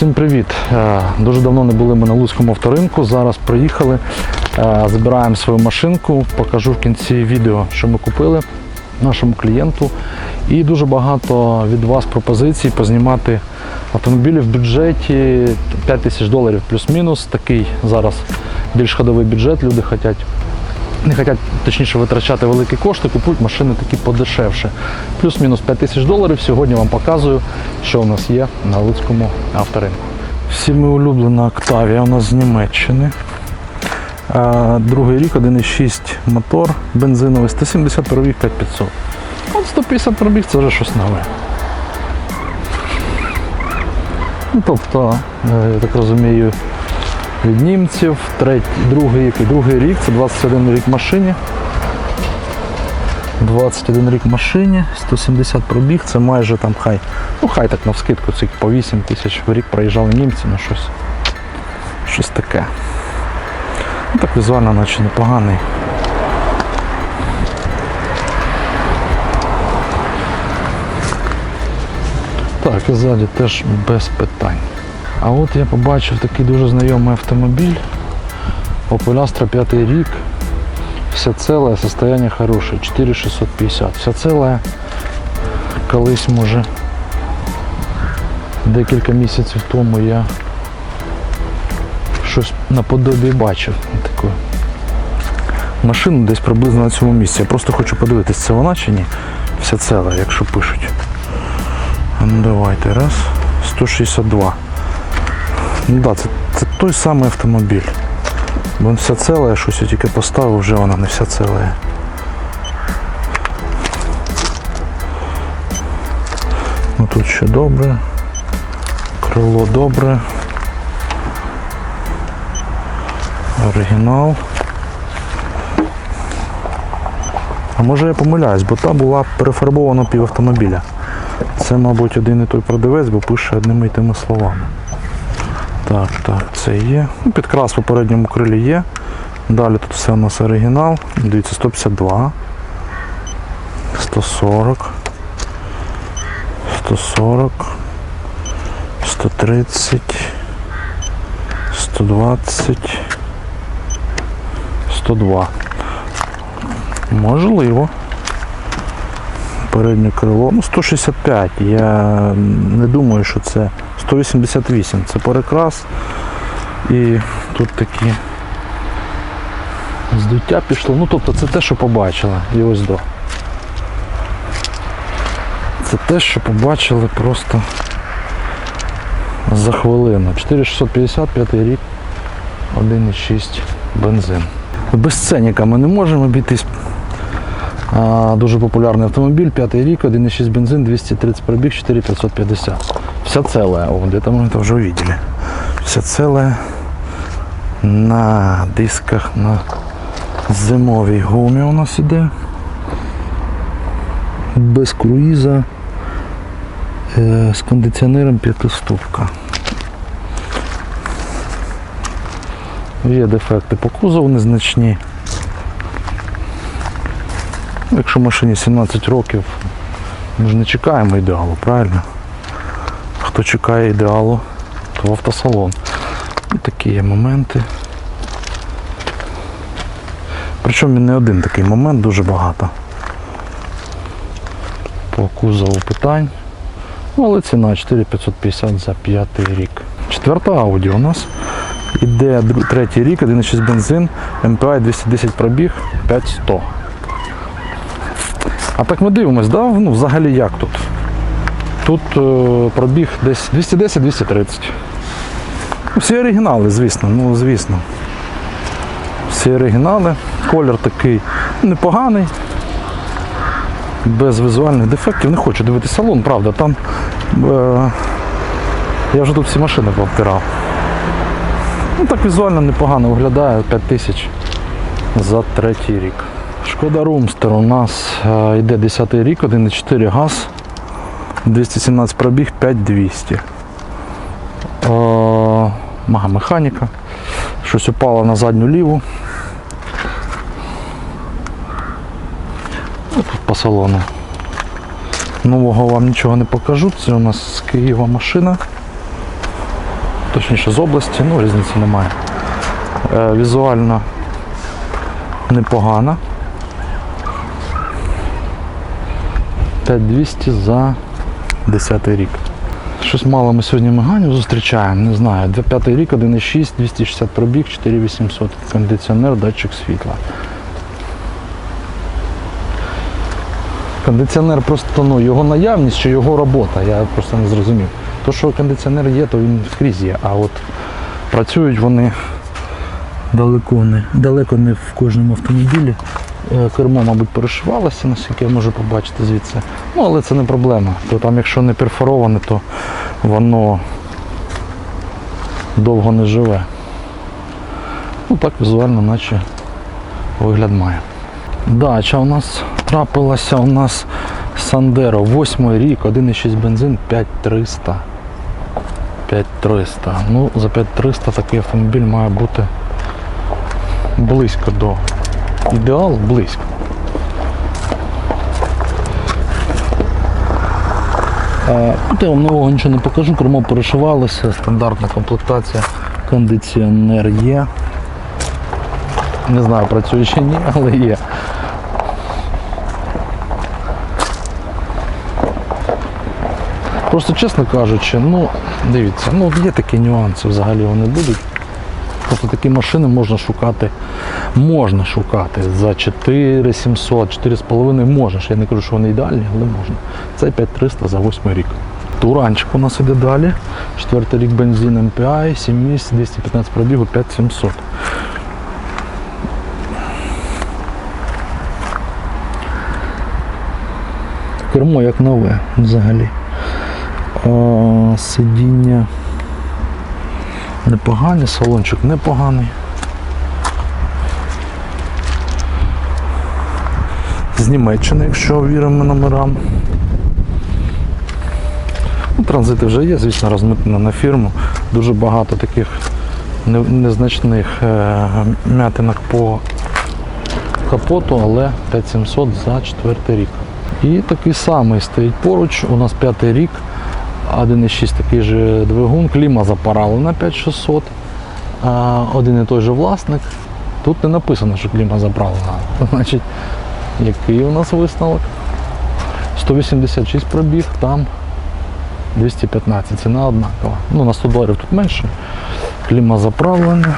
Всім привіт! Е, Дуже давно не були ми на Луцькому авторинку. Зараз приїхали, е, забираємо свою машинку, покажу в кінці відео, що ми купили нашому клієнту. І дуже багато від вас пропозицій познімати автомобілі в бюджеті 5 тисяч доларів плюс-мінус. Такий зараз більш ходовий бюджет. Люди хочуть не хочуть точніше витрачати великі кошти, купують машини такі подешевше. Плюс-мінус 5 тисяч доларів. Сьогодні вам показую, що у нас є на Луцькому авторинку. Всіми улюблена Octavia у нас з Німеччини. Другий рік 1,6 мотор бензиновий, 170 пробіг 5500. От 150 пробіг це вже щось нове. Ну, тобто, е, я так розумію, від німців, третій, другий, який другий рік, це 21 рік машині. 21 рік машині, 170 пробіг, це майже там хай, ну хай так навскидку, це по 8 тисяч в рік проїжджали німці, ну щось, щось таке. Ну, так візуально наче непоганий. Так, і ззаді теж без питань. А от я побачив такий дуже знайомий автомобіль. Opel Astra 5 рік. Все целое, состояние хорошее. 4650. Все целое. Колись може декілька місяців тому я щось наподобі бачив таку машину десь приблизно на цьому місці. Я просто хочу подивитися, це вона чи ні. Все целе, якщо пишуть. Ну давайте, раз. 162. Ну да, це, це той самий автомобіль. Бо він вся ціла, я щось я тільки поставив, вже вона не вся ціла. Ну тут ще добре. Крило добре. Оригінал. А може я помиляюсь, бо та була перефарбована пів автомобіля. Це, мабуть, один і той продавець, бо пише одними і тими словами. Так, так, це є. Ну, підкрас в попередньому крилі є. Далі тут все у нас оригінал. Дивіться, 152, 140, 140, 130, 120, 102. Можливо. Переднє крило. Ну, 165. Я не думаю, що це 188. Це перекрас. І тут такі здуття пішло. Ну, тобто це те, що побачила. І ось до. Це те, що побачили просто за хвилину. 4650, п'ятий рік, 1,6 бензин. Без ценника ми не можемо обійтись. Дуже популярний автомобіль, п'ятий рік, 1,6 бензин, 230 пробіг, 4550. Вся целая, о, где-то мы это уже увидели. Вся целая на дисках на зимовій гумі у нас іде. Без круїза. е, З кондиціонером п'ятиступка. Є дефекти по кузову незначні. Якщо машині 17 років, ми ж не чекаємо ідеалу, правильно? Хто чекає ідеалу, то в автосалон. І такі є моменти. Причому не один такий момент, дуже багато. По кузову питань. Ну, але ціна 4550 за п'ятий рік. Четверта Audi у нас. Іде третій рік, 1,6 бензин, MPI 210 пробіг, 5100. А так ми дивимось, да? ну, взагалі як тут? Тут е, пробіг десь 210-230. Ну, Всі оригінали, звісно, ну звісно. Всі оригінали. Колір такий непоганий. Без візуальних дефектів. Не хочу дивитися салон, правда, там е, я вже тут всі машини повтирав. Ну так візуально непогано виглядає, 5 тисяч за третій рік. Шкода Румстер у нас е, йде 10 рік, 1,4 газ, 217 пробіг, 5200. Е, Мага механіка. Щось упало на задню ліву. Ну, Тут по салону. Нового вам нічого не покажу. Це у нас з Києва машина. точніше з області, ну різниці немає. Е, візуально непогана. 5200 за 10 рік. Щось мало ми сьогодні меганів зустрічаємо, не знаю. Для п'ятий рік 1,6, 260 пробіг, 4800 кондиціонер, датчик світла. Кондиціонер просто ну, його наявність чи його робота, я просто не зрозумів. То, що кондиціонер є, то він скрізь є. А от працюють вони далеко не, далеко не в кожному автомобілі. Е, Кермо, мабуть, перешивалося, наскільки я можу побачити звідси. Ну, але це не проблема. То там, якщо не перфороване, то воно довго не живе. Ну так візуально, наче вигляд має. Дача у нас трапилася у нас Сандеро, восьмий рік, 1,6 бензин, 5300. 5300. Ну, за 5300 такий автомобіль має бути близько до ідеалу, близько. Е, Тут я вам нового нічого не покажу, кермо перешивалося, стандартна комплектація, кондиціонер є. Не знаю, працює чи ні, але є. Просто чесно кажучи, ну дивіться, ну є такі нюанси взагалі вони будуть. Просто такі машини можна шукати, можна шукати за 4700, 4,5 можна. Я не кажу, що вони ідеальні, але можна. Це 5300 за 8 рік. Туранчик у нас іде далі. Четвертий рік бензин MPI, 7 місць, 215 пробігу, 5700. Кермо як нове взагалі. Сидіння непогані, салончик непоганий. З Німеччини, якщо віримо номерам. Ну, транзити вже є, звісно, розмитнено на фірму. Дуже багато таких незначних е, м'ятинок по капоту, але 5700 за четвертий рік. І такий самий стоїть поруч. У нас п'ятий рік. 1,6 такий же двигун, кліма запаралена 5600. Один і той же власник. Тут не написано, що кліма заправлена. Значить, який у нас висновок? 186 пробіг, там 215. Ціна однакова. Ну, на 100 доларів тут менше. Кліма заправлена.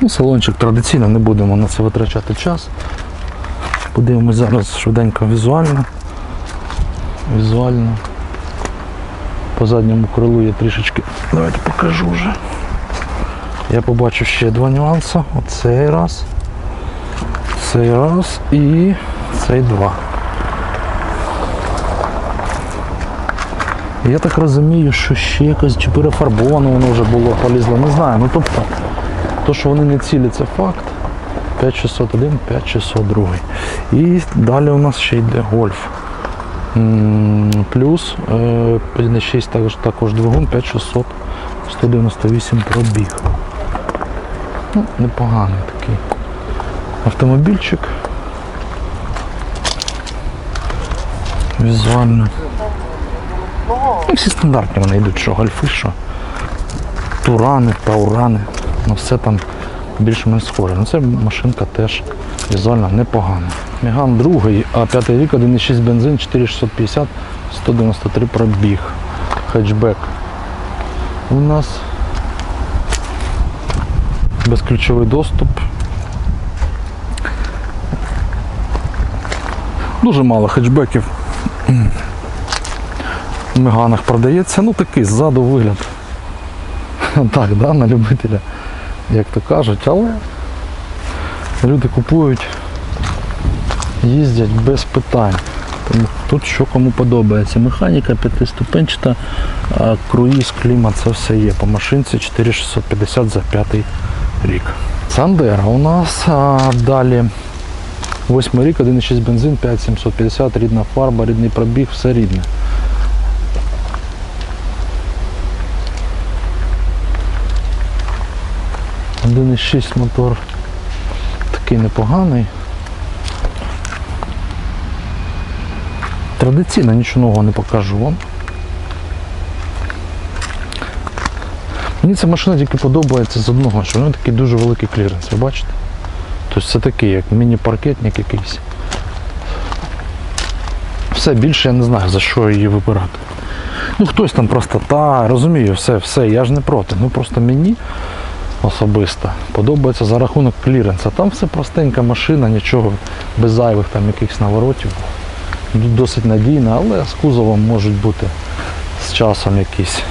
Ну, салончик традиційно, не будемо на це витрачати час. Подивимось зараз швиденько візуально. Візуально. По задньому крилу є трішечки. Давайте покажу вже. Я побачив ще два нюанси. Оцей раз. Цей раз і цей два. Я так розумію, що ще якось чи перефарбовано воно вже було, полізло, не знаю. Ну тобто, то, що вони не цілі, це факт. 5601, 5602. І далі у нас ще йде гольф. Плюс е, 1.6 також, також двигун 5600, 198 пробіг. Ну, непоганий такий автомобільчик. Візуально. Ну, всі стандартні вони йдуть, що гольфи, що турани, таурани. Ну все там більш-менш схоже. Ну це машинка теж візуально непогана. Меган другий, а п'ятий рік 1,6 бензин, 4650, 193 пробіг. Хетчбек. У нас безключовий доступ. Дуже мало хетчбеків в Меганах продається. Ну такий ззаду вигляд. Так, да, на любителя, як то кажуть, але люди купують, їздять без питань. Тому тут що кому подобається. Механіка п'ятиступенчата, круїз, клімат, це все є. По машинці 4650 за п'ятий рік. Сандера у нас а, далі. Восьмий рік, 1,6 бензин, 5750, рідна фарба, рідний пробіг, все рідне. 1,6 мотор такий непоганий. Традиційно нічого нового не покажу вам. Мені ця машина тільки подобається з одного, що вона такий дуже великий кліренс, ви бачите? Тобто це такий, як міні-паркетник якийсь. Все більше я не знаю за що її вибирати. Ну хтось там просто та, розумію, все, все, я ж не проти. Ну просто мені особисто подобається за рахунок кліренса. Там все простенька машина, нічого без зайвих там якихось наворотів. Досить надійна, але з кузовом можуть бути з часом якісь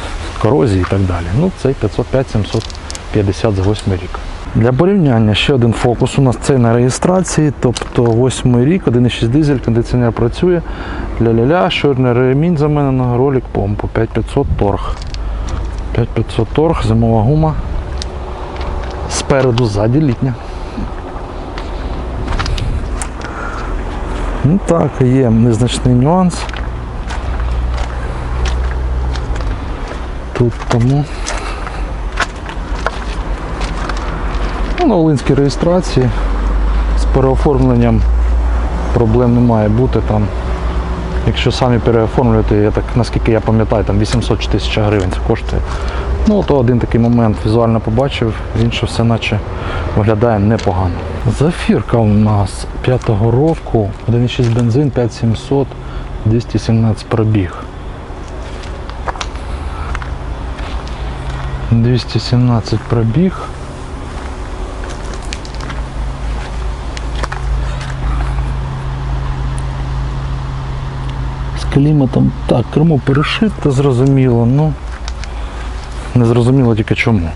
корозії і так далі. Ну, цей 505 750 за 8 рік. Для порівняння ще один фокус. У нас цей на реєстрації, тобто 8 рік, 1,6 дизель, кондиціонер працює. Ля-ля-ля, чорний ремінь замінено, ролик помпу, 5500 торг. 5500 торг, зимова гума. Спереду, ззаді літня. Ну так, є незначний нюанс. Тут тому. Ну, на Волинській реєстрації з переоформленням проблем не має бути там. Якщо самі переоформлюєте, я так, наскільки я пам'ятаю, там 800 чи 1000 гривень це коштує. Ну, то один такий момент візуально побачив, інше все наче виглядає непогано. Зафірка у нас 5-го року, 1,6 бензин, 5700, 217 пробіг. 217 пробіг. З кліматом так, кермо перешите, зрозуміло, ну не зрозуміло тільки чому.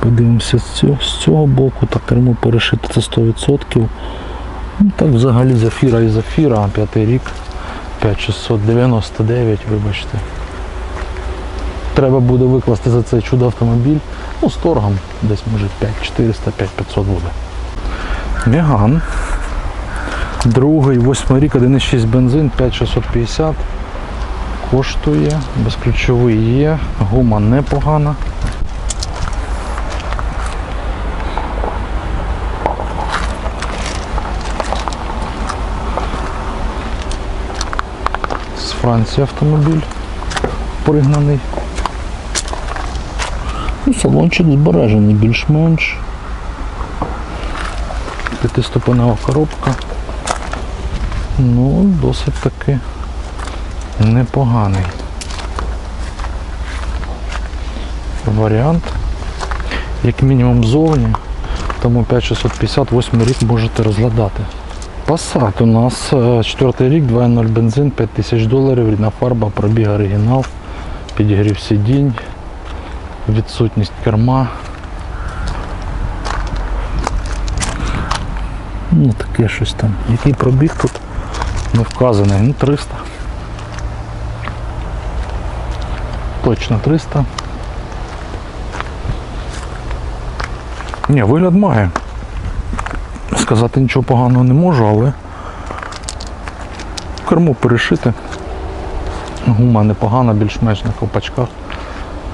Подивимося з цього, з цього боку, так кермо перешите це 100%. Ну так взагалі зафіра і зафіра, п'ятий рік, 5699, вибачте. Треба буде викласти за цей чудо автомобіль. Ну, з торгом десь може 5400, 5500 буде. Меган. Другий, восьмий рік, 1,6 бензин, 5650. Коштує, безключовий є, гума непогана. З Франції автомобіль пригнаний. Ну, салончик збережений більш-менш. П'ятиступенева коробка. Ну, досить таки непоганий. Варіант. Як мінімум зовні. Тому 5658 рік можете розглядати. Passat у нас 4 рік, 2.0 бензин, 5000 доларів, рідна фарба, пробіг оригінал, підігрів сидінь, відсутність керма. Ну таке щось там. Який пробіг тут не вказаний. Ну 300. Точно 300. Ні, вигляд має. Сказати нічого поганого не можу, але кермо перешити. Гума непогана, більш-менш на ковпачках.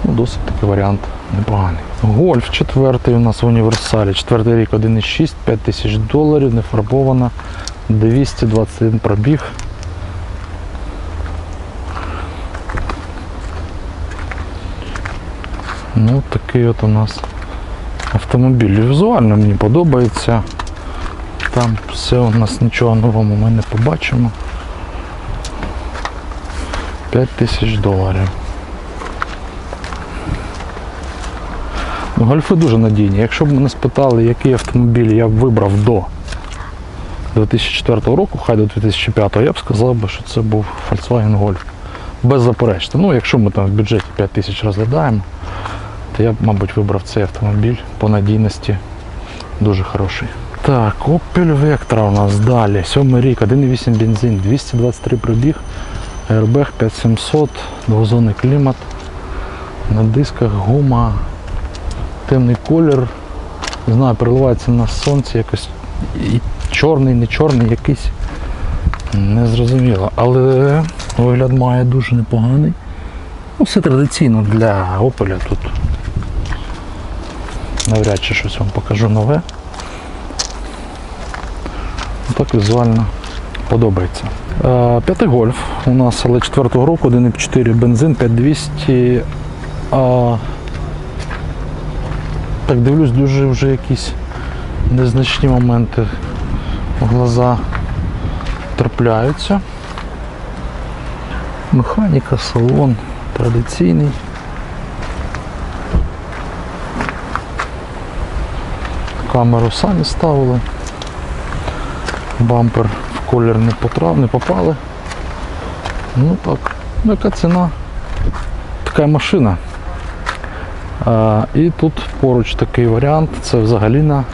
Ну, досить такий варіант непоганий. Гольф четвертий у нас в універсалі. Четвертий рік 1,6, 5 тисяч доларів, не фарбована, 221 пробіг. Ну, такий от у нас автомобіль. Візуально мені подобається. Там все у нас нічого нового ми не побачимо. 5 тисяч доларів. Ну, Гольфи дуже надійні. Якщо б мене спитали, який автомобіль я б вибрав до 2004 року, хай до 2005, я б сказав би, що це був Volkswagen Golf. Беззаперечно. Ну, якщо ми там в бюджеті 5 тисяч розглядаємо, то я б, мабуть, вибрав цей автомобіль по надійності дуже хороший. Так, Opel Vectra у нас далі. Сьомий рік, 1,8 бензин, 223 пробіг, Airbag 5700, двозонний клімат, на дисках гума, темний колір. Не знаю, переливається на сонці якось і чорний, не чорний, якийсь. Не зрозуміло. Але вигляд має дуже непоганий. Ну, все традиційно для Opel тут. Навряд чи щось вам покажу нове. Так візуально подобається. Е, П'ятий гольф у нас, але четвертого року, 1,4 бензин, 5200. А, так дивлюсь, дуже вже якісь незначні моменти глаза трапляються. Механіка, салон традиційний. Камеру самі ставили. Бампер в колір не потрав, не попали. Ну так, ну яка ціна? Така машина. А, і тут поруч такий варіант, це взагалі на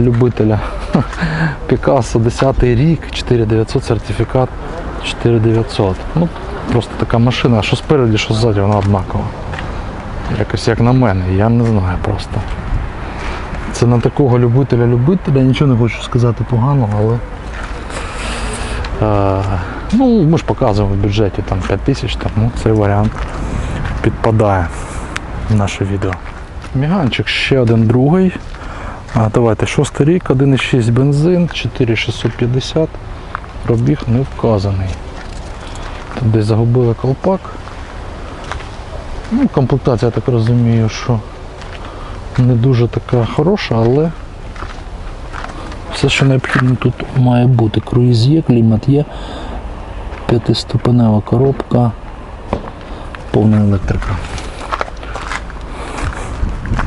любителя. Пікассо 10 рік, 4900 сертифікат 4900. Ну, просто така машина, що спереді, що ззаді, вона однакова. Якось як на мене, я не знаю просто. Це на такого любителя-любителя, нічого не хочу сказати поганого, але. Е, ну, ми ж показуємо в бюджеті там 5 тисяч, тому цей варіант підпадає в наше відео. Міганчик ще один другий. А, давайте, шостий рік, 1,6 бензин, 4650. Пробіг не вказаний. Тут десь загубили колпак. Ну, комплектація, я так розумію, що не дуже така хороша, але все, що необхідно тут має бути. Круїз є, клімат є, п'ятиступенева коробка, повна електрика. Ну,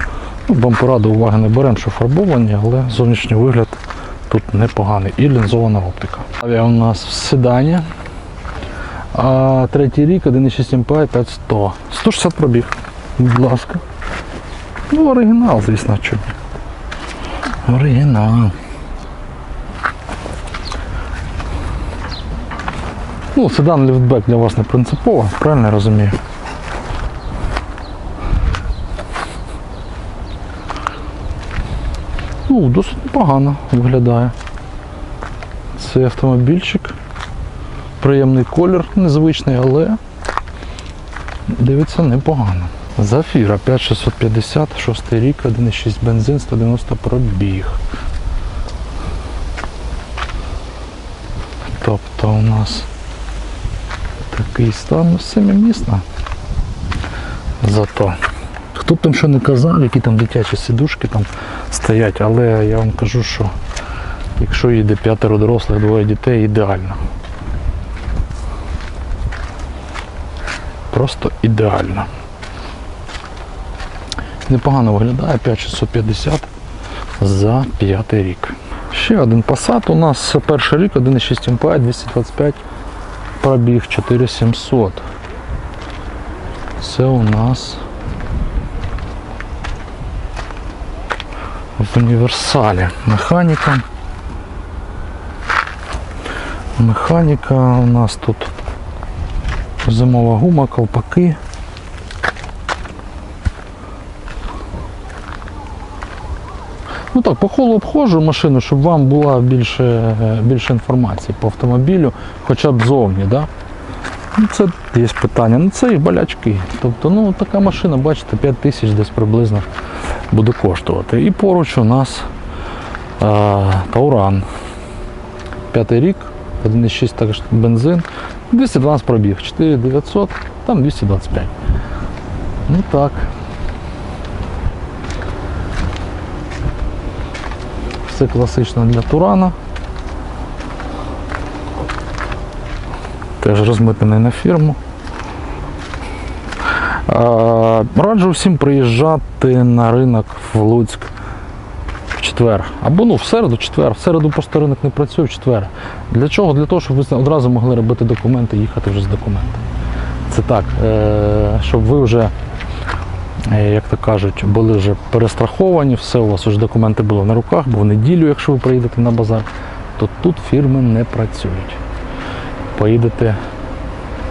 Бампера до уваги не беремо, що фарбовані, але зовнішній вигляд тут непоганий. І лінзована оптика. Авіа у нас в седані. А третій рік 1,6 MPI 5100. 160 пробіг. Будь ласка. Ну, оригінал, звісно, чому. Оригінал. Ну, седан ліфтбек для вас не принципово, правильно я розумію? Ну, досить непогано виглядає. Цей автомобільчик. Приємний колір, незвичний, але дивиться непогано. Зафіра 5650, 6 рік, 1,6 бензин, 190 пробіг. Тобто у нас такий стан ну. Зато. Хто б там що не казав, які там дитячі сидушки там стоять, але я вам кажу, що якщо їде п'ятеро дорослих, двоє дітей, ідеально. Просто ідеально. Непогано виглядає 5650 за п'ятий рік. Ще один Passat у нас перший рік, 1,6 MPI, 225 пробіг 4700. Це у нас в універсалі. Механіка. Механіка у нас тут зимова гума, колпаки. Ну так, по холу обходжу машину, щоб вам була більше, е, більше інформації по автомобілю, хоча б зовні. Да? Ну, це є питання. Ну це і болячки. Тобто, ну така машина, бачите, 5 тисяч десь приблизно буде коштувати. І поруч у нас а, Тауран. П'ятий рік, 1,6 також бензин, 212 пробіг, 4900, там 225. Ну так. Все класично для Турана. Теж розмитнений на фірму. Раджу всім приїжджати на ринок в Луцьк в четвер. Або ну в середу, четвер. В середу просто ринок не працює в четвер. Для чого? Для того, щоб ви одразу могли робити документи, і їхати вже з документами. Це так, е, щоб ви вже, е, як то кажуть, були вже перестраховані, все у вас вже документи були на руках, бо в неділю, якщо ви приїдете на базар, то тут фірми не працюють. Поїдете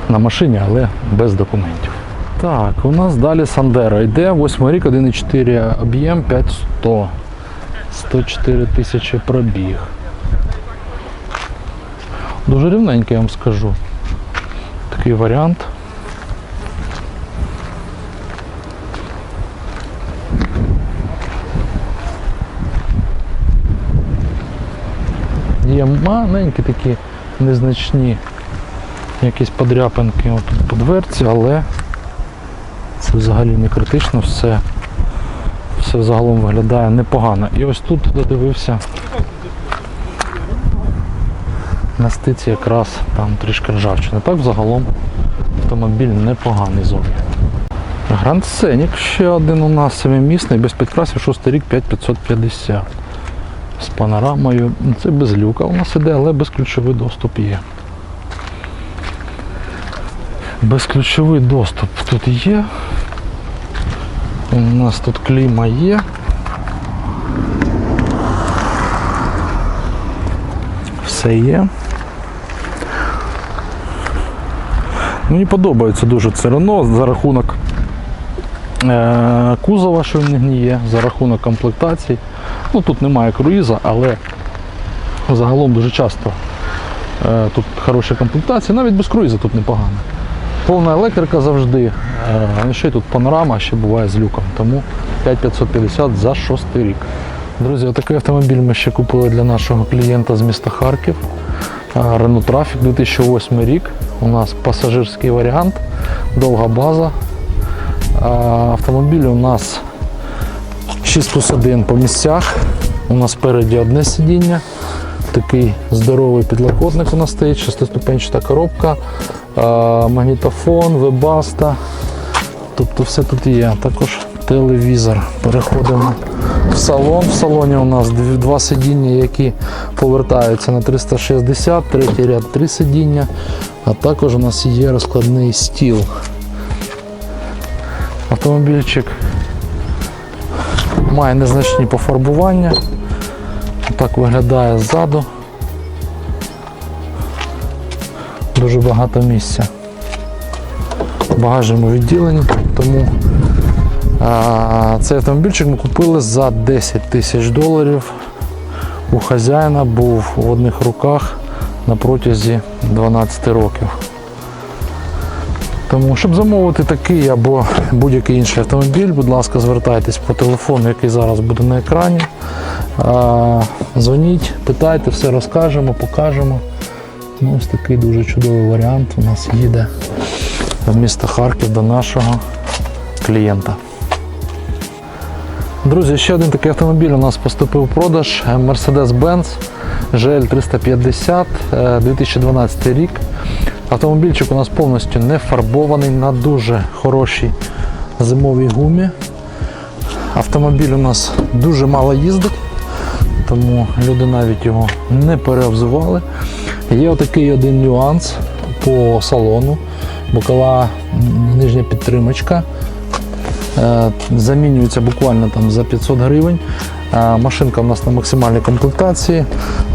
на машині, але без документів. Так, у нас далі Сандера йде, 8 рік, 1,4 об'єм, 5100. 104 тисячі пробіг. Дуже рівненький, я вам скажу. Такий варіант. Є маленькі такі незначні якісь подряпинки отут по дверці, але це взагалі не критично, все, все загалом виглядає непогано. І ось тут додивився на стиці якраз там трішки ржавчини. Так взагалом автомобіль непоганий зовні. Гранд Сценік ще один у нас семимісний, без підкрасів, 6 рік 5550. З панорамою. Це без люка у нас іде, але безключовий доступ є. Безключовий доступ тут є. У нас тут кліма є. Все є. Мені подобається дуже це Рено за рахунок е, кузова, що в не гніє, за рахунок комплектацій. Ну тут немає круїза, але загалом дуже часто е, тут хороші комплектації, навіть без круїза тут непогано. Повна електрика завжди. Е, і ще тут панорама ще буває з люком. Тому 5550 за шостий рік. Друзі, отакий автомобіль ми ще купили для нашого клієнта з міста Харків. Е, Renault Traffic 2008 рік. У нас пасажирський варіант, довга база. Автомобіль у нас 6 плюс 1 по місцях. У нас спереді одне сидіння. Такий здоровий підлокотник у нас стоїть, шестиступенчата коробка, магнітофон, вебаста. Тобто все тут є. Також телевізор. Переходимо в салон. В салоні у нас два сидіння, які повертаються на 360, третій ряд три сидіння. А також у нас є розкладний стіл. Автомобільчик має незначні пофарбування. Так виглядає ззаду. Дуже багато місця. В багажному відділенні, тому а, цей автомобільчик ми купили за 10 тисяч доларів. У хазяїна був в одних руках на протязі 12 років. Тому, щоб замовити такий або будь-який інший автомобіль, будь ласка, звертайтесь по телефону, який зараз буде на екрані. Дзвоніть, питайте, все розкажемо, покажемо. Ну, ось такий дуже чудовий варіант у нас їде в місто Харків до нашого клієнта. Друзі, ще один такий автомобіль у нас поступив в продаж Mercedes-Benz GL 350 е, 2012 рік. Автомобільчик у нас повністю не фарбований на дуже хорошій зимовій гумі. Автомобіль у нас дуже мало їздить, тому люди навіть його не переобзували. Є отакий один нюанс по салону. Бокова нижня підтримочка. Е, Замінюється буквально там за 500 гривень. Е, Машинка у нас на максимальній комплектації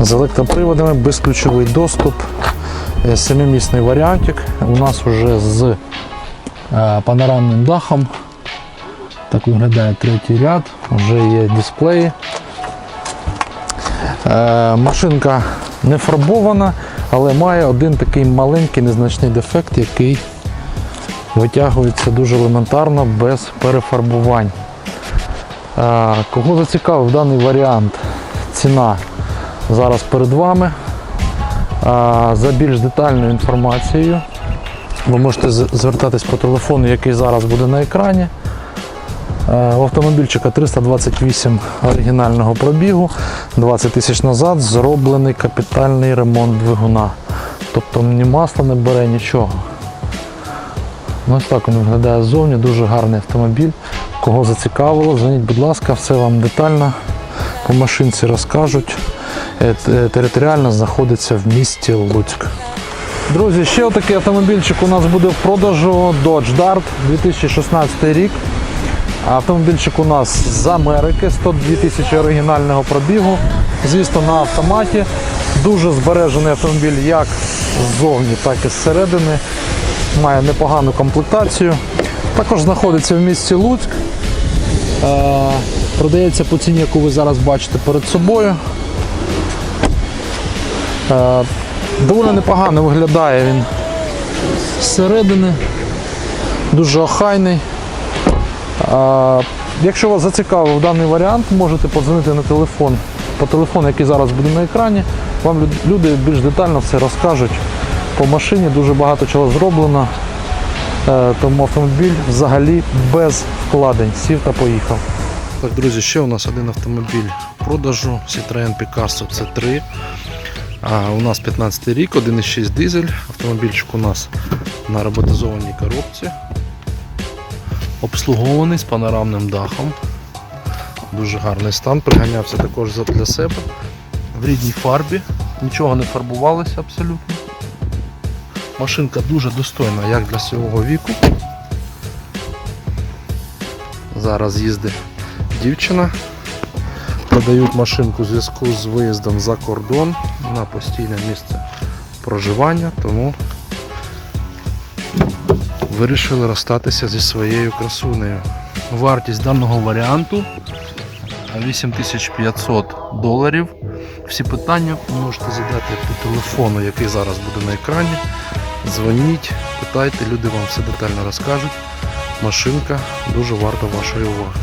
з електроприводами, безключовий доступ, е, семимісний варіантик. У нас вже з панорамним дахом. Так виглядає третій ряд, вже є дисплеї. Е, Машинка не фарбована, але має один такий маленький незначний дефект, який витягується дуже елементарно без перефарбувань. Е, Кого зацікавив даний варіант, ціна зараз перед вами. Е, За більш детальною інформацією ви можете звертатись по телефону, який зараз буде на екрані. Е, У автомобільчика 328 оригінального пробігу, 20 тисяч назад зроблений капітальний ремонт двигуна. Тобто ні масла не бере, нічого. Ну, Ось так він виглядає ззовні, дуже гарний автомобіль. Кого зацікавило, дзвоніть, будь ласка, все вам детально по машинці розкажуть. Е, Територіально знаходиться в місті Луцьк. Друзі, ще отакий автомобільчик у нас буде в продажу Dodge Dart 2016 рік. Автомобільчик у нас з Америки, 102 тисячі оригінального пробігу. Звісно, на автоматі. Дуже збережений автомобіль як ззовні, так і зсередини. Має непогану комплектацію. Також знаходиться в місті Луцьк. Е, Продається по ціні, яку ви зараз бачите перед собою. Е, Доволі непогано виглядає він зсередини. Дуже охайний. Якщо вас зацікавив даний варіант, можете подзвонити на телефон по телефону, який зараз буде на екрані, вам люди більш детально все розкажуть. По машині дуже багато чого зроблено, е, тому автомобіль взагалі без вкладень. Сів та поїхав. Так, друзі, ще у нас один автомобіль в продажу Citroen Picasso C3. А, у нас 15 рік, 1,6 дизель. Автомобільчик у нас на роботизованій коробці. Обслугований з панорамним дахом. Дуже гарний стан. Приганявся також для себе. В рідній фарбі. Нічого не фарбувалося абсолютно. Машинка дуже достойна, як для свого віку. Зараз їздить дівчина. Продають машинку у зв'язку з виїздом за кордон на постійне місце проживання, тому вирішили розстатися зі своєю красунею. Вартість даного варіанту 8500 доларів. Всі питання можете задати по телефону, який зараз буде на екрані. Дзвоніть, питайте, люди вам все детально розкажуть. Машинка дуже варта вашої уваги.